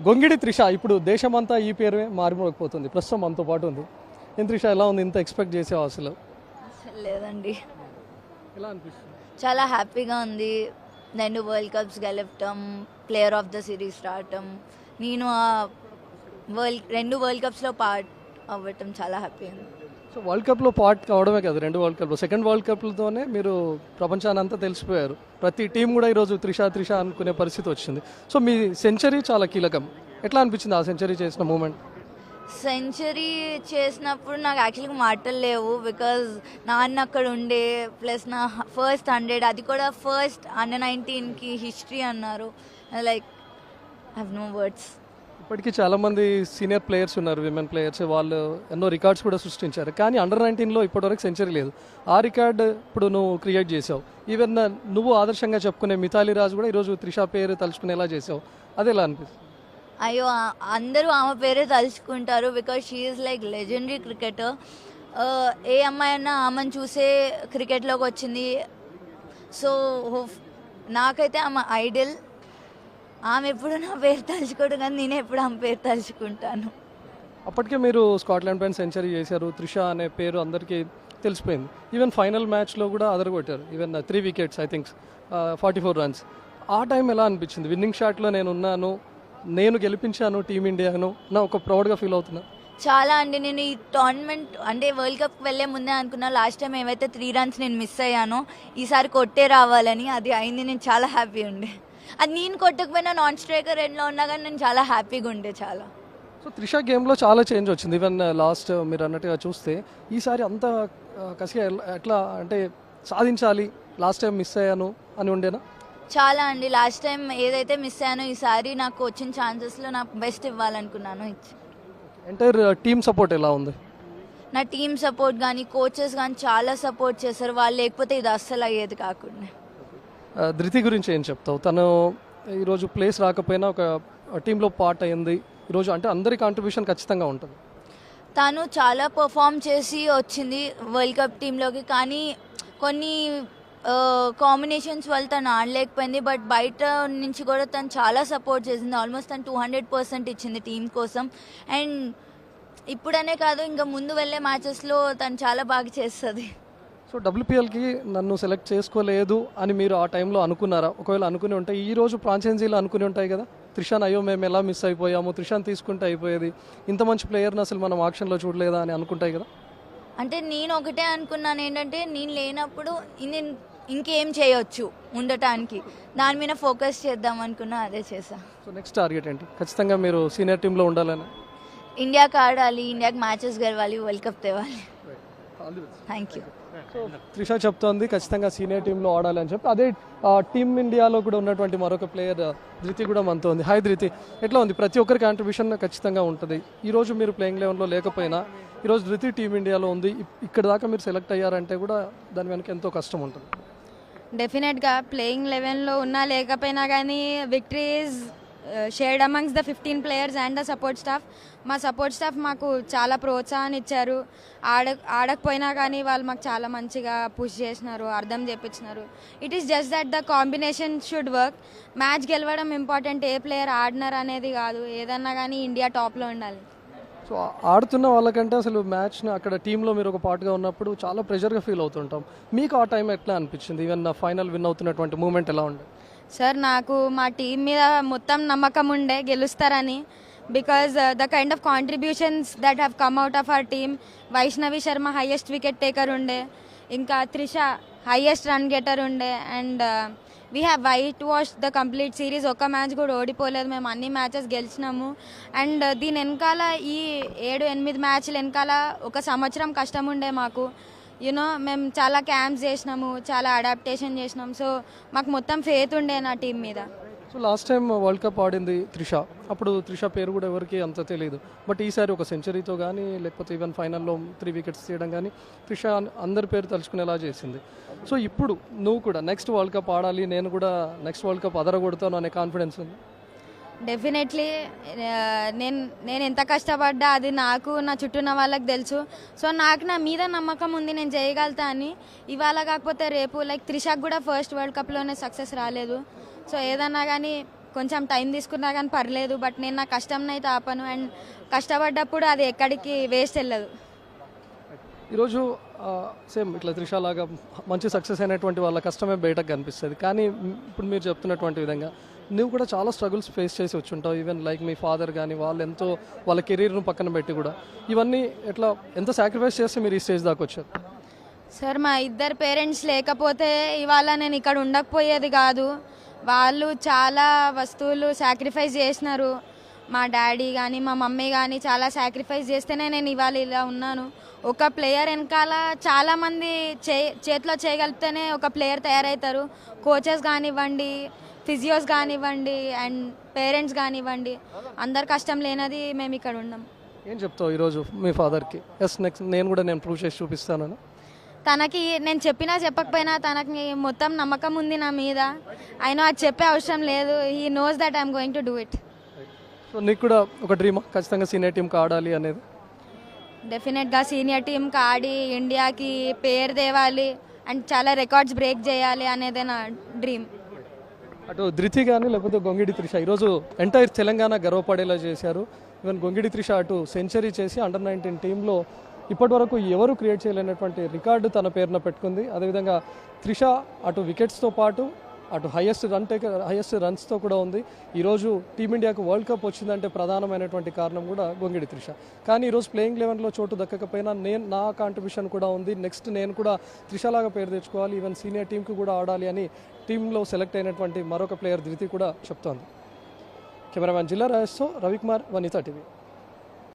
గొంగిడి త్రిష ఇప్పుడు దేశమంతా ఈ పేరే మారిపోతుంది ప్రస్తుతం మనతో పాటు ఉంది. ఏం త్రిష ఎలా ఉంది? ఇంత ఎక్స్పెక్ట్ చేసావు అసలు? లేదండి. ఎలా అనిపిస్తుంది? చాలా హ్యాపీగా ఉంది. రెండు వరల్డ్ కప్స్ గెలవటం ప్లేయర్ ఆఫ్ ద సిరీస్ రావటం నేను ఆ వరల్డ్ రెండు వరల్డ్ కప్స్లో పార్ట్ అవ్వటం చాలా హ్యాపీ ఉంది. సో వరల్డ్ కప్లో పార్ట్ కావడమే కాదు రెండు వరల్డ్ కప్లో. సెకండ్ వరల్డ్ కప్లతోనే మీరు ప్రపంచాన్ని అంతా తెలిసిపోయారు. ప్రతి టీం కూడా ఈరోజు త్రిషా త్రిషా అనుకునే పరిస్థితి వచ్చింది. సో మీ సెంచరీ చాలా కీలకం. ఎట్లా అనిపించింది ఆ సెంచరీ చేసిన మూమెంట్? సెంచరీ చేసినప్పుడు నాకు యాక్చువల్గా మాటలు లేవు బికాజ్ నాన్న అక్కడ ఉండే ప్లస్ నా ఫస్ట్ హండ్రెడ్ అది కూడా ఫస్ట్ అండర్ నైన్టీన్కి హిస్టరీ అన్నారు. లైక్ హ్యావ్ నో వర్డ్స్ ఇప్పటికీ చాలామంది సీనియర్ ప్లేయర్స్ ఉన్నారు విమెన్ ప్లేయర్స్. వాళ్ళు ఎన్నో రికార్డ్స్ కూడా సృష్టించారు. కానీ అండర్ నైన్టీన్లో ఇప్పటివరకు సెంచరీ లేదు. ఆ రికార్డ్ ఇప్పుడు నువ్వు క్రియేట్ చేసావు. ఈవెన్ నువ్వు ఆదర్శంగా చెప్పుకునే మిథాలి రాజు కూడా ఈరోజు త్రిష పేరు తలుచుకునేలా చేసావు. అది ఎలా అనిపిస్తుంది? అయ్యో అందరూ ఆమె పేరే తలుచుకుంటారు because she is like legendary cricketer ఏ అమ్మాయి అన్నా ఆమెను చూసే క్రికెట్లోకి వచ్చింది. సో నాకైతే ఆమె ఐడియల్ ఆమె ఎప్పుడు నా పేరు తలుచుకోవడం కానీ నేను ఎప్పుడు ఆమె పేరు తలుచుకుంటాను. అప్పటికే మీరు స్కాట్లాండ్ పైన సెంచరీ చేశారు త్రిష అనే పేరు అందరికీ తెలిసిపోయింది. ఈవెన్ ఫైనల్ మ్యాచ్లో కూడా అదరగొట్టారు even three wickets I thinks forty four runs ఆ టైం ఎలా అనిపించింది? విన్నింగ్ షాట్లో నేను ఉన్నాను నేను గెలిపించాను టీమిండియాను నా ఒక ప్రౌడ్గా ఫీల్ అవుతున్నా. చాలా అండి. నేను ఈ టోర్నమెంట్ అంటే వరల్డ్ కప్ వెళ్ళే ముందే అనుకున్నా లాస్ట్ టైం ఏవైతే త్రీ రన్స్ నేను మిస్ అయ్యానో ఈసారి కొట్టే రావాలని అది అయింది. నేను చాలా హ్యాపీ ఉండే. అది నేను కొట్టకపోయినా నాన్ స్ట్రైకర్ ఎండ్లో ఉన్నా కానీ నేను చాలా హ్యాపీగా ఉండే చాలా. సో త్రిష గేమ్లో చాలా చేంజ్ వచ్చింది. ఈవెన్ లాస్ట్ మీరు అన్నట్టుగా చూస్తే ఈసారి అంత కసిగా ఎల్- ఎట్లా అంటే సాధించాలి? లాస్ట్ టైం మిస్ అయ్యాను అని ఉండేనా? చాలా అండి. లాస్ట్ టైం ఏదైతే మిస్ అయ్యానో ఈసారి నాకు వచ్చిన ఛాన్సెస్లో నాకు బెస్ట్ ఇవ్వాలనుకున్నాను. ఇచ్చి ఎంటైర్ టీమ్ సపోర్ట్ ఎలా ఉంది? నా టీమ్ సపోర్ట్ కానీ కోచెస్ కానీ చాలా సపోర్ట్ చేశారు. వాళ్ళు లేకపోతే ఇది అస్సలు అయ్యేది కాకుండా. ధృతి గురించి ఏం చెప్తావు? తను ఈరోజు ప్లేస్ రాకపోయినా ఒక టీంలో పార్ట్ అయింది. ఈరోజు అంటే అందరి కాంట్రిబ్యూషన్ ఖచ్చితంగా ఉంటుంది. తను చాలా పర్ఫామ్ చేసి వచ్చింది వరల్డ్ కప్ టీంలోకి కానీ కొన్ని కాంబినేషన్స్ వల్ల తను ఆడలేకపోయింది. బట్ బయట నుంచి కూడా తను చాలా సపోర్ట్ చేసింది. ఆల్మోస్ట్ తను టూ హండ్రెడ్ పర్సెంట్ ఇచ్చింది టీం కోసం. అండ్ ఇప్పుడనే కాదు ఇంకా ముందు వెళ్ళే మ్యాచెస్లో తను చాలా బాగా చేస్తుంది. సో డబ్ల్యూపీఎల్కి నన్ను సెలెక్ట్ చేసుకోలేదు అని మీరు ఆ టైంలో అనుకున్నారా? ఒకవేళ అనుకుని ఉంటే ఈ రోజు ఫ్రాంచైజీలు అనుకుని ఉంటాయి కదా? త్రిషాన్ అయ్యో మేము ఎలా మిస్ అయిపోయాము? త్రిషాన్ తీసుకుంటే అయిపోయేది. ఇంత మంచి ప్లేయర్ని అసలు మనం ఆక్షన్లో చూడలేదా అని అనుకుంటాయి కదా? అంటే నేను ఒకటే అనుకున్నాను ఏంటంటే నేను లేనప్పుడు నేను ఇంకేం చేయొచ్చు ఉండటానికి. దాని మీద ఫోకస్ చేద్దాం అనుకున్నా అదే చేసా సో నెక్స్ట్ టార్గెట్ ఏంటి? ఖచ్చితంగా మీరు సీనియర్ టీంలో ఉండాలని. ఇండియాకి ఆడాలి ఇండియాకి మ్యాచెస్ గెలవాలి వరల్డ్ కప్ తేవాలి. థ్యాంక్ యూ సో త్రిష చెప్తోంది ఖచ్చితంగా సీనియర్ టీంలో ఆడాలి అని చెప్పి. అదే టీమ్ ఇండియాలో కూడా ఉన్నటువంటి మరొక ప్లేయర్ ధృతి కూడా మనతో ఉంది. హాయ్ ధృతి ఎట్లా ఉంది? ప్రతి ఒక్కరి కాంట్రిబ్యూషన్ ఖచ్చితంగా ఉంటుంది. ఈరోజు మీరు ప్లేయింగ్ లెవెన్లో లేకపోయినా ఈరోజు ధృతి టీమిండియాలో ఉంది. ఇక్కడ దాకా మీరు సెలెక్ట్ అయ్యారంటే కూడా దాని వెనక ఎంతో కష్టం ఉంటుంది. డెఫినెట్గా ప్లేయింగ్ లెవెన్లో ఉన్నా లేకపోయినా కానీ victories shared amongst the fifteen players and the support staff మా సపోర్ట్ స్టాఫ్ మాకు చాలా ప్రోత్సాహం ఇచ్చారు. ఆడ ఆడకపోయినా కానీ వాళ్ళు మాకు చాలా మంచిగా పుష్ చేసినారు అర్థం చేపించినారు. It is just that the combination should work match గెలవడం ఇంపార్టెంట్ ఏ ప్లేయర్ ఆడినారు అనేది కాదు. ఏదన్నా కానీ ఇండియా టాప్లో ఉండాలి. సో ఆడుతున్న వాళ్ళకంటే అసలు మ్యాచ్ని అక్కడ టీంలో మీరు ఒక పార్ట్గా ఉన్నప్పుడు చాలా ప్రెషర్గా ఫీల్ అవుతుంటాం. మీకు ఆ టైం ఎట్లా అనిపించింది? ఈవెన్ ఫైనల్ విన్ అవుతున్నటువంటి మూమెంట్ ఎలా ఉండే? సార్ నాకు మా టీం మీద మొత్తం నమ్మకం ఉండే గెలుస్తారని. Because the kind of contributions that have come out of our team Vaishnavi Sharma highest wicket taker ఉండే ఇంకా త్రిష హైయెస్ట్ రన్ గెటర్ ఉండే and we have white wash the complete series ఒక్క మ్యాచ్ కూడా ఓడిపోలేదు. మేము అన్ని మ్యాచెస్ గెలిచినాము. అండ్ uh, దీని వెనకాల ఈ ఏడు ఎనిమిది మ్యాచ్లు వెనకాల ఒక సంవత్సరం కష్టం ఉండే మాకు. యూనో మేము చాలా క్యాంప్స్ చేసినాము చాలా అడాప్టేషన్ చేసినాం సో మాకు మొత్తం ఫేత్ ఉండే నా టీం మీద. So last time world cup ఆడింది త్రిష. అప్పుడు త్రిష పేరు కూడా ఎవరికి అంత తెలియదు. బట్ ఈసారి ఒక సెంచరీతో కానీ లేకపోతే ఈవెన్ ఫైనల్లో త్రీ వికెట్స్ తీయడం కానీ త్రిష అందరి పేరు తలుచుకునేలా చేసింది. సో ఇప్పుడు నువ్వు కూడా నెక్స్ట్ వరల్డ్ కప్ ఆడాలి నేను కూడా నెక్స్ట్ వరల్డ్ కప్ అదరగొడతాను అనే కాన్ఫిడెన్స్ ఉంది? డెఫినెట్లీ నేను నేను ఎంత కష్టపడ్డా అది నాకు నా చుట్టూ ఉన్న వాళ్ళకి తెలుసు. సో నాకు నా మీద నమ్మకం ఉంది నేను చేయగలుగుతా అని. ఇవాళ కాకపోతే రేపు లైక్ త్రిషాక్ కూడా ఫస్ట్ వరల్డ్ కప్లోనే సక్సెస్ రాలేదు. సో ఏదన్నా కానీ కొంచెం టైం తీసుకున్నా కానీ పర్లేదు బట్ నేను నా కష్టం అయితే ఆపను. అండ్ కష్టపడ్డప్పుడు అది ఎక్కడికి వేస్ట్ వెళ్ళదు. ఈరోజు సేమ్ ఇట్లా త్రిష లాగా మంచి సక్సెస్ అయినటువంటి వాళ్ళ కష్టమే బయటకు కనిపిస్తుంది. కానీ ఇప్పుడు మీరు చెప్తున్నటువంటి విధంగా నువ్వు కూడా చాలా స్ట్రగుల్స్ ఫేస్ చేసి వచ్చుంటావు. ఈవెన్ లైక్ మీ ఫాదర్ కానీ వాళ్ళు ఎంతో వాళ్ళ కెరీర్ను పక్కన పెట్టి కూడా. ఇవన్నీ ఎట్లా ఎంత సాక్రిఫైస్ చేస్తే మీరు ఈ స్టేజ్ దాకా వచ్చారు? సార్ మా ఇద్దరు పేరెంట్స్ లేకపోతే ఇవాళ నేను ఇక్కడ ఉండకపోయేది కాదు. వాళ్ళు చాలా వస్తువులు సాక్రిఫైస్ చేసినారు. మా డాడీ కానీ మా మమ్మీ కానీ చాలా సాక్రిఫైస్ చేస్తేనే నేను ఇవాళ ఇలా ఉన్నాను. ఒక ప్లేయర్ వెనకాల చాలామంది చే చేతిలో చేయగలిగితేనే ఒక ప్లేయర్ తయారవుతారు. కోచెస్ కానివ్వండి ఫిజియోస్ కానివ్వండి అండ్ పేరెంట్స్ కానివ్వండి అందరు కష్టం లేనది మేము ఇక్కడ ఉన్నాం. ఏం చెప్తావు ఈరోజు మీ ఫాదర్కి? ఎస్ నెక్స్ట్ నేను కూడా నేను ప్రూవ్ చేసి చూపిస్తానని. తనకి నేను చెప్పినా చెప్పకపోయినా తనకి మొత్తం నమ్మకం ఉంది నా మీద. ఆయన అది చెప్పే అవసరం లేదు. He knows that I'm going to do it so నీకు కూడా ఒక డ్రీమ్ ఖచ్చితంగా సీనియర్ టీంకి ఆడాలి అనేది? డెఫినెట్గా సీనియర్ టీంకి ఆడి ఇండియాకి పేరు తేవాలి అండ్ చాలా రికార్డ్స్ బ్రేక్ చేయాలి అనేదే నా డ్రీమ్ అటు ధృతి కానీ లేకపోతే గొంగిడి త్రిష ఈరోజు ఎంటైర్ తెలంగాణ గర్వపడేలా చేశారు. ఈవెన్ గొంగిడి త్రిష అటు సెంచరీ చేసి అండర్ నైన్టీన్ టీంలో ఇప్పటి వరకు ఎవరు క్రియేట్ చేయలేనటువంటి రికార్డు తన పేరున పెట్టుకుంది. అదేవిధంగా త్రిష అటు వికెట్స్తో పాటు అటు హైయెస్ట్ రన్ టేక్ హైయెస్ట్ రన్స్తో కూడా ఉంది. ఈరోజు టీమిండియాకు వరల్డ్ కప్ వచ్చిందంటే ప్రధానమైనటువంటి కారణం కూడా గొంగిడి త్రిష. కానీ ఈరోజు ప్లేయింగ్ లెవెన్లో చోటు దక్కకపోయినా నేను నా కాంట్రిబ్యూషన్ కూడా ఉంది. నెక్స్ట్ నేను కూడా త్రిషలాగా పేరు తెచ్చుకోవాలి. ఈవెన్ సీనియర్ టీంకి కూడా ఆడాలి అని టీంలో సెలెక్ట్ అయినటువంటి మరొక ప్లేయర్ ధృతి కూడా చెప్తోంది. కెమెరామ్యాన్ జిల్లా రాజేష్తో రవికుమార్ వనితా టీవీ.